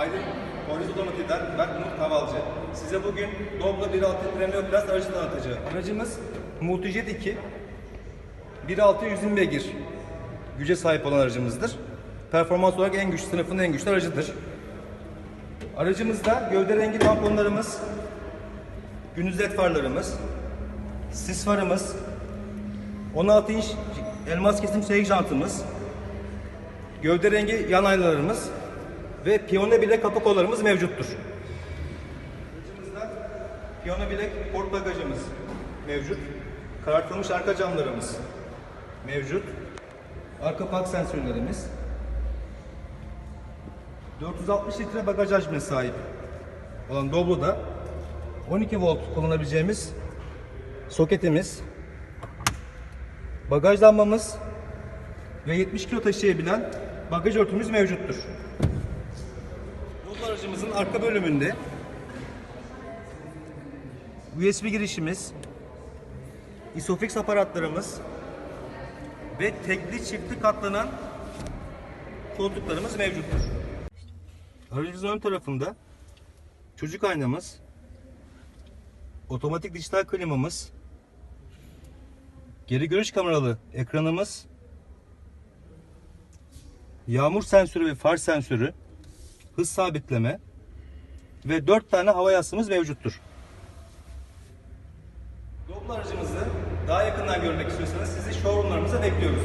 Aydın Polis Otomotiv'den ben Umut Kavalcı. Size bugün Doblo 1.6 Premium Plus aracı tanıtacağım. Aracımız Multijet 2. 1.6 120 beygir güce sahip olan aracımızdır. Performans olarak en güçlü sınıfın en güçlü aracıdır. Aracımızda gövde rengi tamponlarımız, gündüz led farlarımız, sis farımız, 16 inç elmas kesim seyir jantımız, gövde rengi yan aynalarımız ve piyano bilek kapı kollarımız mevcuttur. Aracımızda piyano bilek port bagajımız mevcut. Karartılmış arka camlarımız mevcut. Arka park sensörlerimiz. 460 litre bagaj hacmine sahip olan Doblo'da 12 volt kullanabileceğimiz soketimiz, bagaj lambamız ve 70 kilo taşıyabilen bagaj örtümüz mevcuttur. Aracımızın arka bölümünde USB girişimiz, isofix aparatlarımız ve tekli çiftli katlanan koltuklarımız mevcuttur. Aracımızın ön tarafında çocuk aynamız, otomatik dijital klimamız, geri görüş kameralı ekranımız, yağmur sensörü ve far sensörü, hız sabitleme ve 4 tane hava yastığımız mevcuttur. Doblo aracımızı daha yakından görmek istiyorsanız sizi showroomlarımıza bekliyoruz.